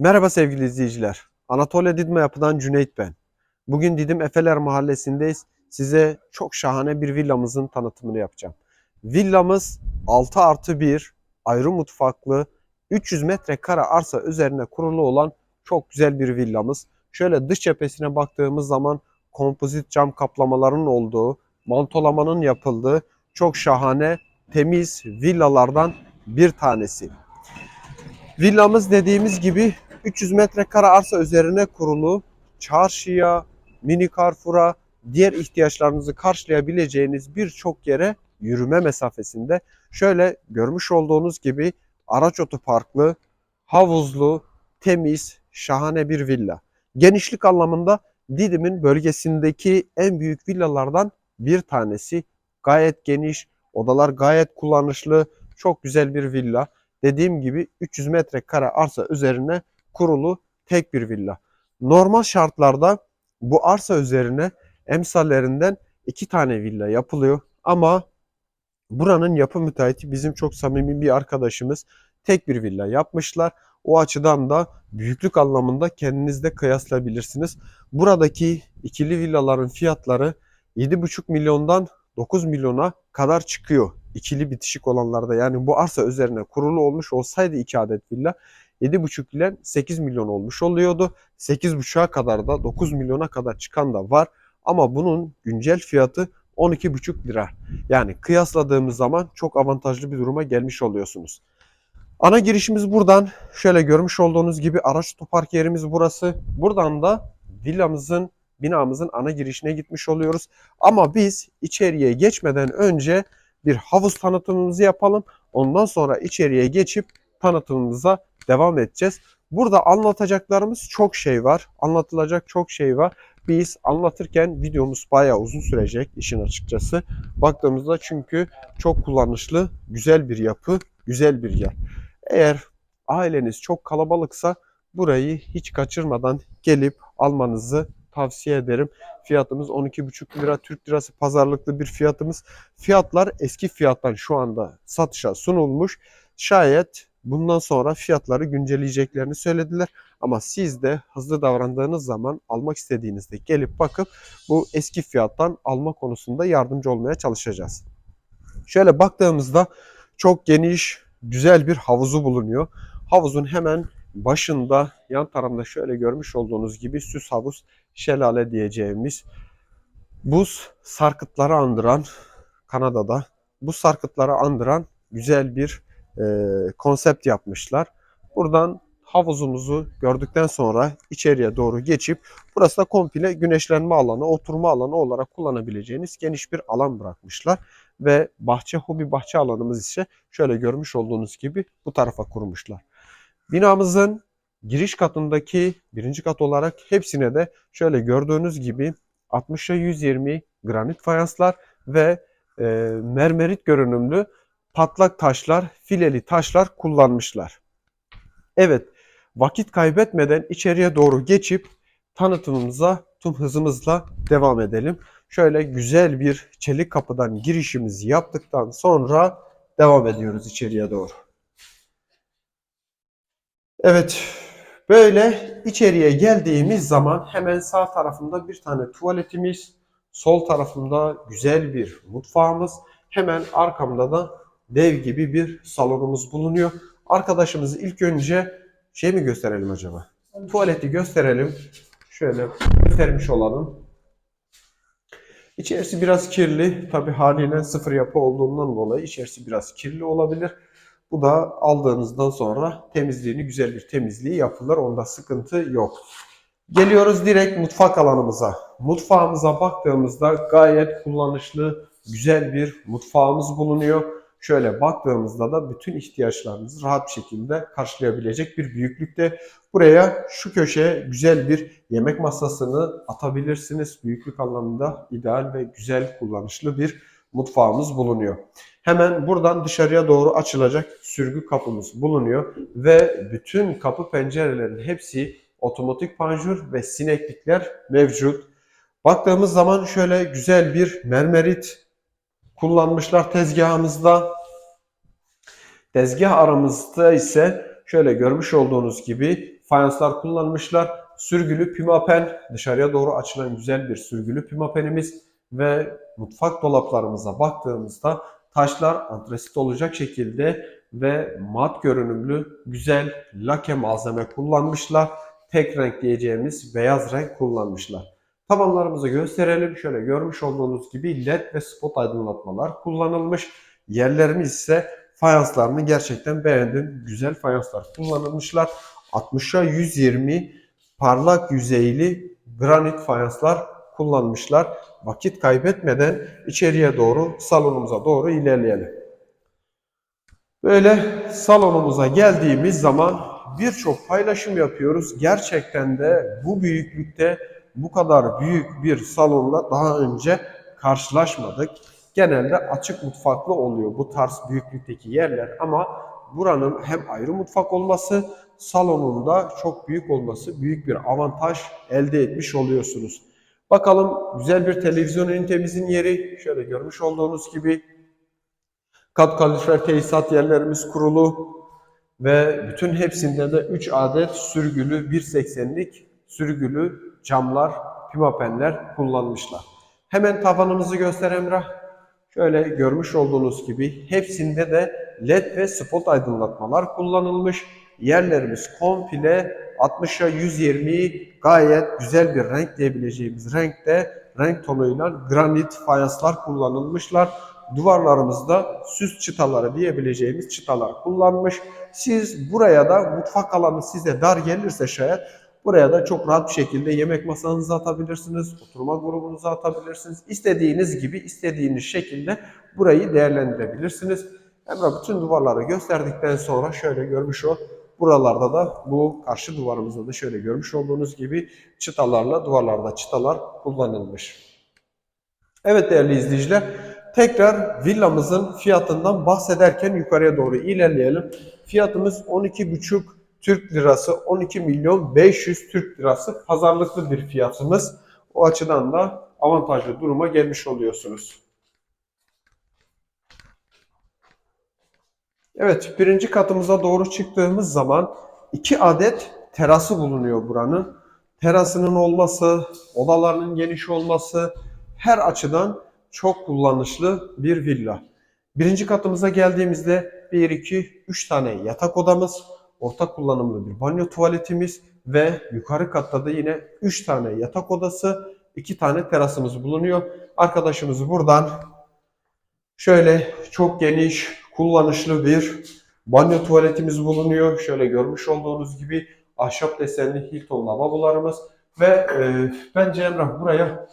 Merhaba sevgili izleyiciler. Anatolia Didme Yapı'dan Cüneyt ben. Bugün Didim Efeler Mahallesi'ndeyiz. Size çok şahane bir villamızın tanıtımını yapacağım. Villamız 6 artı 1 ayrı mutfaklı 300 metrekare arsa üzerine kurulu olan çok güzel bir villamız. Şöyle dış cephesine baktığımız zaman kompozit cam kaplamaların olduğu, mantolamanın yapıldığı çok şahane temiz villalardan bir tanesi. Villamız dediğimiz gibi 300 metrekare arsa üzerine kurulu çarşıya, mini Carrefour'a, diğer ihtiyaçlarınızı karşılayabileceğiniz birçok yere yürüme mesafesinde. Şöyle görmüş olduğunuz gibi araç otoparklı, havuzlu, temiz, şahane bir villa. Genişlik anlamında Didim'in bölgesindeki en büyük villalardan bir tanesi. Gayet geniş, odalar gayet kullanışlı, çok güzel bir villa dediğim gibi 300 metrekare arsa üzerine kurulu tek bir villa. Normal şartlarda bu arsa üzerine emsallerinden iki tane villa yapılıyor ama buranın yapı müteahhiti bizim çok samimi bir arkadaşımız tek bir villa yapmışlar. O açıdan da büyüklük anlamında kendinizde kıyaslayabilirsiniz. Buradaki ikili villaların fiyatları 7,5 milyondan 9 milyona kadar çıkıyor. İkili bitişik olanlarda yani bu arsa üzerine kurulu olmuş olsaydı 2 adet villa 7,5 ile 8 milyon olmuş oluyordu. 8,5'a kadar da 9 milyona kadar çıkan da var. Ama bunun güncel fiyatı 12,5 lira. Yani kıyasladığımız zaman çok avantajlı bir duruma gelmiş oluyorsunuz. Ana girişimiz buradan. Şöyle görmüş olduğunuz gibi araç otopark yerimiz burası. Buradan da villamızın, binamızın ana girişine gitmiş oluyoruz. Ama biz içeriye geçmeden önce bir havuz tanıtımımızı yapalım. Ondan sonra içeriye geçip tanıtımımıza devam edeceğiz. Burada anlatacaklarımız çok şey var. Anlatılacak çok şey var. Biz anlatırken videomuz bayağı uzun sürecek işin açıkçası. Baktığımızda çünkü çok kullanışlı, güzel bir yapı, güzel bir yer. Eğer aileniz çok kalabalıksa burayı hiç kaçırmadan gelip almanızı tavsiye ederim. Fiyatımız 12,5 lira Türk lirası pazarlıklı bir fiyatımız. Fiyatlar eski fiyattan şu anda satışa sunulmuş. Şayet bundan sonra fiyatları güncelleyeceklerini söylediler. Ama siz de hızlı davrandığınız zaman almak istediğinizde gelip bakıp bu eski fiyattan alma konusunda yardımcı olmaya çalışacağız. Şöyle baktığımızda çok geniş, güzel bir havuzu bulunuyor. Havuzun hemen başında yan tarafında şöyle görmüş olduğunuz gibi süs havuz şelale diyeceğimiz buz sarkıtları andıran Kanada'da bu sarkıtları andıran güzel bir e, konsept yapmışlar. Buradan havuzumuzu gördükten sonra içeriye doğru geçip burası da komple güneşlenme alanı, oturma alanı olarak kullanabileceğiniz geniş bir alan bırakmışlar. Ve bahçe, hobi bahçe alanımız ise şöyle görmüş olduğunuz gibi bu tarafa kurmuşlar. Binamızın giriş katındaki birinci kat olarak hepsine de şöyle gördüğünüz gibi 60'a 120 granit fayanslar ve e, mermerit görünümlü patlak taşlar, fileli taşlar kullanmışlar. Evet, vakit kaybetmeden içeriye doğru geçip tanıtımımıza tüm hızımızla devam edelim. Şöyle güzel bir çelik kapıdan girişimizi yaptıktan sonra devam ediyoruz içeriye doğru. Evet, böyle içeriye geldiğimiz zaman hemen sağ tarafında bir tane tuvaletimiz, sol tarafında güzel bir mutfağımız, hemen arkamda da dev gibi bir salonumuz bulunuyor. Arkadaşımızı ilk önce şey mi gösterelim acaba? Tuvaleti gösterelim. Şöyle göstermiş olalım. İçerisi biraz kirli. Tabi haliyle sıfır yapı olduğundan dolayı içerisi biraz kirli olabilir. Bu da aldığınızdan sonra temizliğini güzel bir temizliği yapılır. Onda sıkıntı yok. Geliyoruz direkt mutfak alanımıza. Mutfağımıza baktığımızda gayet kullanışlı, güzel bir mutfağımız bulunuyor. Şöyle baktığımızda da bütün ihtiyaçlarınızı rahat bir şekilde karşılayabilecek bir büyüklükte. Buraya şu köşeye güzel bir yemek masasını atabilirsiniz. Büyüklük anlamında ideal ve güzel kullanışlı bir mutfağımız bulunuyor. Hemen buradan dışarıya doğru açılacak sürgü kapımız bulunuyor ve bütün kapı pencerelerin hepsi otomatik panjur ve sineklikler mevcut. Baktığımız zaman şöyle güzel bir mermerit kullanmışlar tezgahımızda. Tezgah aramızda ise şöyle görmüş olduğunuz gibi fayanslar kullanmışlar. Sürgülü pimapen dışarıya doğru açılan güzel bir sürgülü pimapenimiz ve mutfak dolaplarımıza baktığımızda taşlar antresit olacak şekilde ve mat görünümlü güzel lake malzeme kullanmışlar. Tek renk diyeceğimiz beyaz renk kullanmışlar. Tavanlarımızı gösterelim. Şöyle görmüş olduğunuz gibi led ve spot aydınlatmalar kullanılmış. Yerlerimiz ise fayanslarını gerçekten beğendim. Güzel fayanslar kullanılmışlar. 60'a 120 parlak yüzeyli granit fayanslar kullanmışlar. Vakit kaybetmeden içeriye doğru salonumuza doğru ilerleyelim. Böyle salonumuza geldiğimiz zaman birçok paylaşım yapıyoruz. Gerçekten de bu büyüklükte bu kadar büyük bir salonla daha önce karşılaşmadık. Genelde açık mutfaklı oluyor bu tarz büyüklükteki yerler ama buranın hem ayrı mutfak olması salonunda çok büyük olması büyük bir avantaj elde etmiş oluyorsunuz. Bakalım güzel bir televizyon ünitemizin yeri şöyle görmüş olduğunuz gibi kat kalorifer tesisat yerlerimiz kurulu ve bütün hepsinde de 3 adet sürgülü 1.80'lik sürgülü camlar, pimapenler kullanmışlar. Hemen tavanımızı göster Emrah. Şöyle görmüş olduğunuz gibi hepsinde de led ve spot aydınlatmalar kullanılmış. Yerlerimiz komple 60'a 120 gayet güzel bir renk diyebileceğimiz renkte renk tonuyla granit fayanslar kullanılmışlar. Duvarlarımızda süs çıtaları diyebileceğimiz çıtalar kullanmış. Siz buraya da mutfak alanı size dar gelirse şayet buraya da çok rahat bir şekilde yemek masanızı atabilirsiniz, oturma grubunuzu atabilirsiniz. İstediğiniz gibi, istediğiniz şekilde burayı değerlendirebilirsiniz. Emrah bütün duvarları gösterdikten sonra şöyle görmüş ol. Buralarda da bu karşı duvarımızda da şöyle görmüş olduğunuz gibi çıtalarla duvarlarda çıtalar kullanılmış. Evet değerli izleyiciler, tekrar villamızın fiyatından bahsederken yukarıya doğru ilerleyelim. Fiyatımız 12,5 Türk lirası, 12 milyon 500 Türk lirası pazarlıklı bir fiyatımız. O açıdan da avantajlı duruma gelmiş oluyorsunuz. Evet, birinci katımıza doğru çıktığımız zaman iki adet terası bulunuyor buranın. Terasının olması, odalarının geniş olması her açıdan çok kullanışlı bir villa. Birinci katımıza geldiğimizde 1, 2, 3 tane yatak odamız, ortak kullanımlı bir banyo tuvaletimiz ve yukarı katta da yine 3 tane yatak odası, 2 tane terasımız bulunuyor. Arkadaşımız buradan şöyle çok geniş, kullanışlı bir banyo tuvaletimiz bulunuyor. Şöyle görmüş olduğunuz gibi ahşap desenli Hilton lavabolarımız ve e, bence Emrah buraya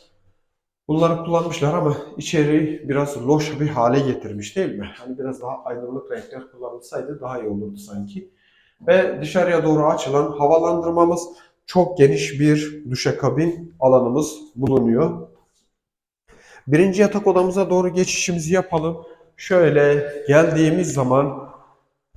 bunları kullanmışlar ama içeriği biraz loş bir hale getirmiş değil mi? Hani biraz daha aydınlık renkler kullanılsaydı daha iyi olurdu sanki. Ve dışarıya doğru açılan havalandırmamız çok geniş bir duşakabin alanımız bulunuyor. Birinci yatak odamıza doğru geçişimizi yapalım. Şöyle geldiğimiz zaman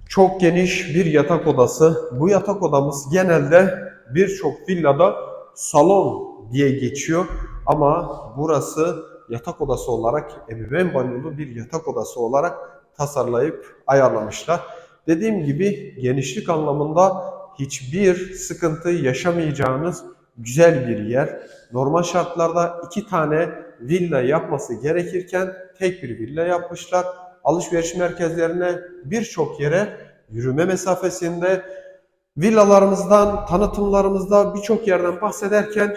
çok geniş bir yatak odası. Bu yatak odamız genelde birçok villada salon diye geçiyor. Ama burası yatak odası olarak ebeveyn banyolu bir yatak odası olarak tasarlayıp ayarlamışlar. Dediğim gibi genişlik anlamında hiçbir sıkıntı yaşamayacağınız güzel bir yer. Normal şartlarda iki tane villa yapması gerekirken tek bir villa yapmışlar. Alışveriş merkezlerine birçok yere yürüme mesafesinde villalarımızdan, tanıtımlarımızda birçok yerden bahsederken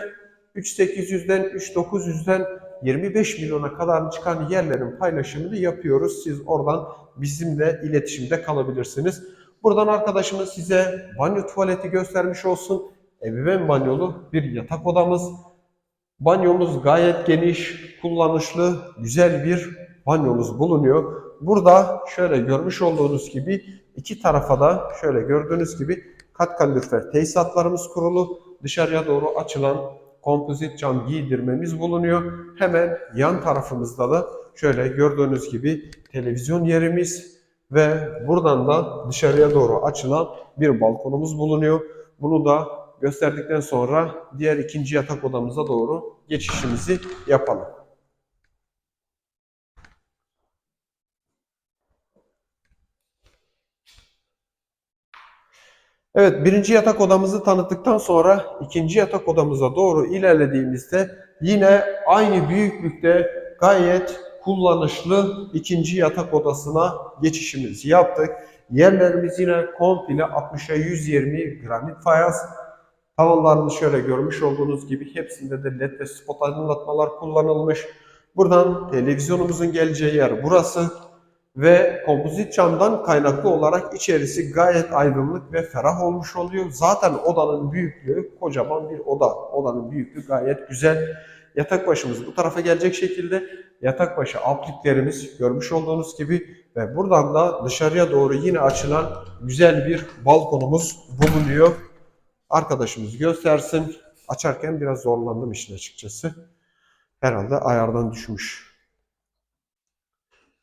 3800'den 3900'den 25 milyona kadar çıkan yerlerin paylaşımını yapıyoruz. Siz oradan bizimle iletişimde kalabilirsiniz. Buradan arkadaşımız size banyo tuvaleti göstermiş olsun. Ebeveyn banyolu bir yatak odamız. Banyomuz gayet geniş, kullanışlı, güzel bir banyomuz bulunuyor. Burada şöyle görmüş olduğunuz gibi iki tarafa da şöyle gördüğünüz gibi kat kalorifer tesisatlarımız kurulu. Dışarıya doğru açılan kompozit cam giydirmemiz bulunuyor. Hemen yan tarafımızda da şöyle gördüğünüz gibi televizyon yerimiz ve buradan da dışarıya doğru açılan bir balkonumuz bulunuyor. Bunu da gösterdikten sonra diğer ikinci yatak odamıza doğru geçişimizi yapalım. Evet birinci yatak odamızı tanıttıktan sonra ikinci yatak odamıza doğru ilerlediğimizde yine aynı büyüklükte gayet kullanışlı ikinci yatak odasına geçişimizi yaptık. Yerlerimiz yine komple 60'a 120 granit fayans. Tavanlarını şöyle görmüş olduğunuz gibi hepsinde de led ve spot aydınlatmalar kullanılmış. Buradan televizyonumuzun geleceği yer burası ve kompozit camdan kaynaklı olarak içerisi gayet aydınlık ve ferah olmuş oluyor. Zaten odanın büyüklüğü kocaman bir oda. Odanın büyüklüğü gayet güzel. Yatak başımız bu tarafa gelecek şekilde yatak başı apliklerimiz görmüş olduğunuz gibi ve buradan da dışarıya doğru yine açılan güzel bir balkonumuz bulunuyor. Arkadaşımız göstersin. Açarken biraz zorlandım işin açıkçası. Herhalde ayardan düşmüş.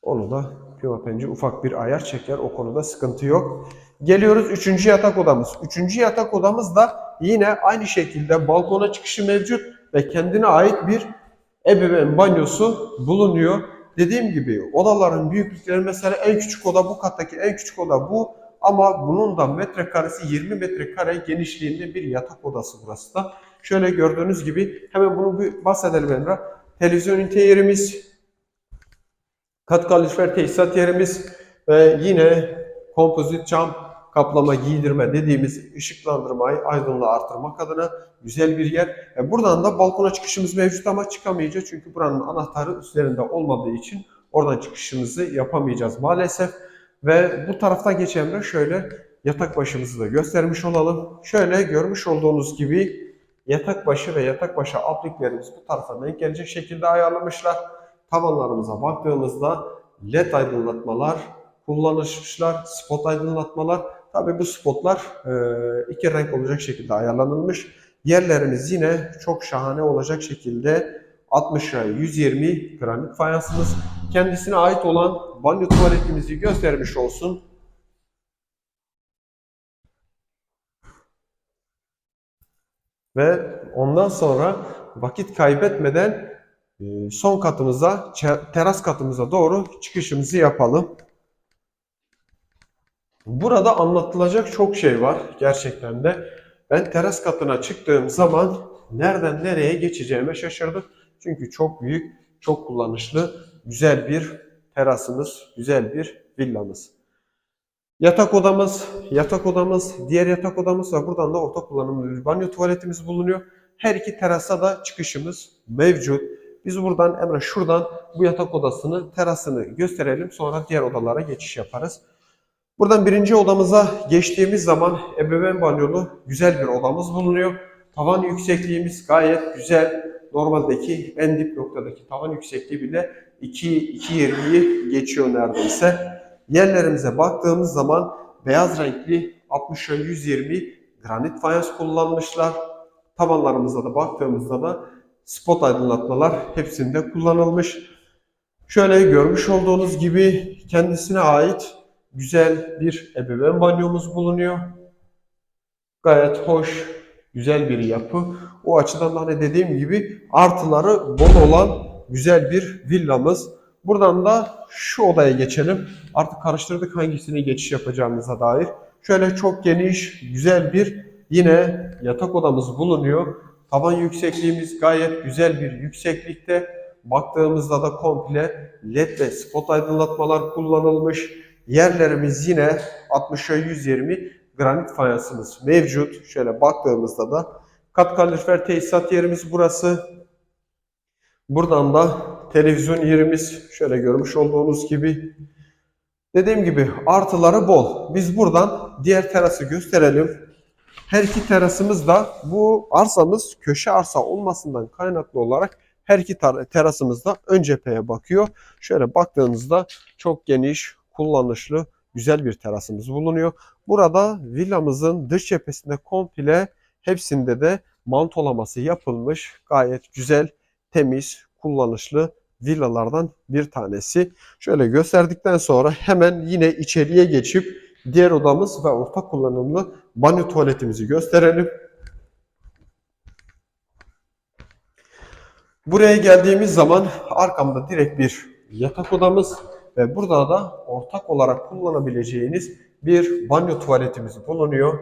Onu da Pimapenci ufak bir ayar çeker. O konuda sıkıntı yok. Geliyoruz üçüncü yatak odamız. Üçüncü yatak odamız da yine aynı şekilde balkona çıkışı mevcut ve kendine ait bir ebeveyn banyosu bulunuyor. Dediğim gibi odaların büyüklükleri mesela en küçük oda bu kattaki en küçük oda bu. Ama bunun da metrekaresi 20 metrekare genişliğinde bir yatak odası burası da. Şöyle gördüğünüz gibi hemen bunu bir bahsedelim Emrah. Televizyon ünite kat kalorifer tesisat yerimiz ve yine kompozit cam kaplama giydirme dediğimiz ışıklandırmayı aydınlığı artırmak adına güzel bir yer. E buradan da balkona çıkışımız mevcut ama çıkamayacağız çünkü buranın anahtarı üzerinde olmadığı için oradan çıkışımızı yapamayacağız maalesef. Ve bu taraftan geçenler şöyle yatak başımızı da göstermiş olalım. Şöyle görmüş olduğunuz gibi yatak başı ve yatak başı apliklerimiz bu tarafa denk gelecek şekilde ayarlamışlar. Tavanlarımıza baktığımızda led aydınlatmalar kullanılmışlar, spot aydınlatmalar. Tabi bu spotlar e, iki renk olacak şekilde ayarlanılmış. Yerlerimiz yine çok şahane olacak şekilde 60'a 120 granit fayansımız. Kendisine ait olan banyo tuvaletimizi göstermiş olsun. Ve ondan sonra vakit kaybetmeden son katımıza, teras katımıza doğru çıkışımızı yapalım. Burada anlatılacak çok şey var gerçekten de. Ben teras katına çıktığım zaman nereden nereye geçeceğime şaşırdım. Çünkü çok büyük, çok kullanışlı, güzel bir terasımız, güzel bir villamız. Yatak odamız, yatak odamız, diğer yatak odamız ve buradan da ortak kullanımlı bir banyo tuvaletimiz bulunuyor. Her iki terasa da çıkışımız mevcut. Biz buradan Emre şuradan bu yatak odasını, terasını gösterelim. Sonra diğer odalara geçiş yaparız. Buradan birinci odamıza geçtiğimiz zaman ebeveyn banyolu güzel bir odamız bulunuyor. Tavan yüksekliğimiz gayet güzel. Normaldeki en dip noktadaki tavan yüksekliği bile 2.20'yi geçiyor neredeyse. Yerlerimize baktığımız zaman beyaz renkli 60'a 120 granit fayans kullanmışlar. Tavanlarımıza da baktığımızda da spot aydınlatmalar hepsinde kullanılmış. Şöyle görmüş olduğunuz gibi kendisine ait güzel bir ebeveyn banyomuz bulunuyor. Gayet hoş, güzel bir yapı. O açıdan da hani dediğim gibi artıları bol olan güzel bir villamız. Buradan da şu odaya geçelim. Artık karıştırdık hangisini geçiş yapacağımıza dair. Şöyle çok geniş, güzel bir yine yatak odamız bulunuyor. Tavan yüksekliğimiz gayet güzel bir yükseklikte. Baktığımızda da komple led ve spot aydınlatmalar kullanılmış. Yerlerimiz yine 60'a 120 granit fayansımız mevcut. Şöyle baktığımızda da kat kalorifer tesisat yerimiz burası. Buradan da televizyon yerimiz şöyle görmüş olduğunuz gibi. Dediğim gibi artıları bol. Biz buradan diğer terası gösterelim. Her iki terasımız da bu arsamız köşe arsa olmasından kaynaklı olarak her iki terasımız da ön cepheye bakıyor. Şöyle baktığınızda çok geniş, kullanışlı, güzel bir terasımız bulunuyor. Burada villamızın dış cephesinde komple hepsinde de mantolaması yapılmış. Gayet güzel, temiz, kullanışlı villalardan bir tanesi. Şöyle gösterdikten sonra hemen yine içeriye geçip diğer odamız ve ortak kullanımlı banyo tuvaletimizi gösterelim. Buraya geldiğimiz zaman arkamda direkt bir yatak odamız ve burada da ortak olarak kullanabileceğiniz bir banyo tuvaletimiz bulunuyor.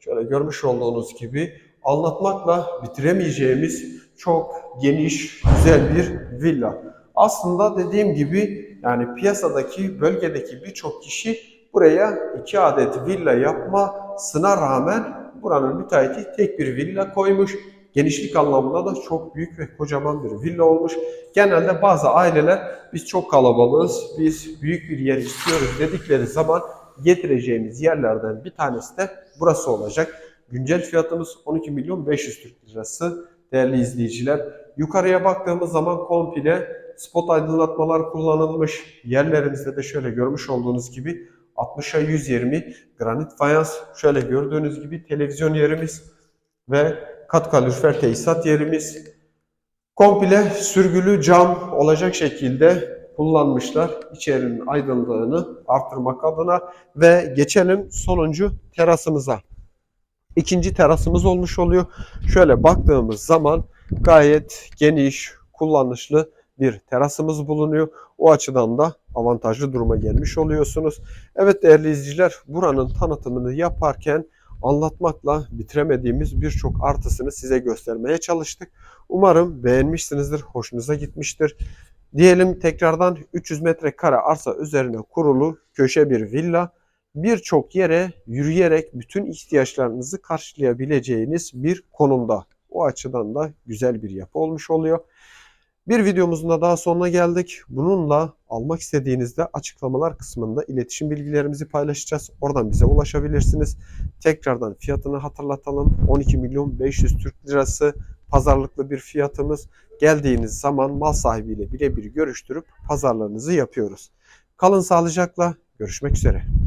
Şöyle görmüş olduğunuz gibi anlatmakla bitiremeyeceğimiz çok geniş, güzel bir villa. Aslında dediğim gibi yani piyasadaki, bölgedeki birçok kişi buraya iki adet villa yapmasına rağmen buranın müteahhiti tek bir villa koymuş. Genişlik anlamında da çok büyük ve kocaman bir villa olmuş. Genelde bazı aileler biz çok kalabalığız, biz büyük bir yer istiyoruz dedikleri zaman getireceğimiz yerlerden bir tanesi de burası olacak. Güncel fiyatımız 12 milyon 500 Türk lirası değerli izleyiciler. Yukarıya baktığımız zaman komple spot aydınlatmalar kullanılmış. Yerlerimizde de şöyle görmüş olduğunuz gibi 60'a 120 granit fayans. Şöyle gördüğünüz gibi televizyon yerimiz ve kat kalorifer tesisat yerimiz. Komple sürgülü cam olacak şekilde kullanmışlar. İçerinin aydınlığını artırmak adına ve geçelim sonuncu terasımıza. İkinci terasımız olmuş oluyor. Şöyle baktığımız zaman gayet geniş, kullanışlı bir terasımız bulunuyor. O açıdan da avantajlı duruma gelmiş oluyorsunuz. Evet değerli izleyiciler buranın tanıtımını yaparken anlatmakla bitiremediğimiz birçok artısını size göstermeye çalıştık. Umarım beğenmişsinizdir, hoşunuza gitmiştir. Diyelim tekrardan 300 metrekare arsa üzerine kurulu köşe bir villa. Birçok yere yürüyerek bütün ihtiyaçlarınızı karşılayabileceğiniz bir konumda. O açıdan da güzel bir yapı olmuş oluyor. Bir videomuzun da daha sonuna geldik. Bununla almak istediğinizde açıklamalar kısmında iletişim bilgilerimizi paylaşacağız. Oradan bize ulaşabilirsiniz. Tekrardan fiyatını hatırlatalım. 12 milyon 500 Türk lirası pazarlıklı bir fiyatımız. Geldiğiniz zaman mal sahibiyle birebir görüştürüp pazarlarınızı yapıyoruz. Kalın sağlıcakla. Görüşmek üzere.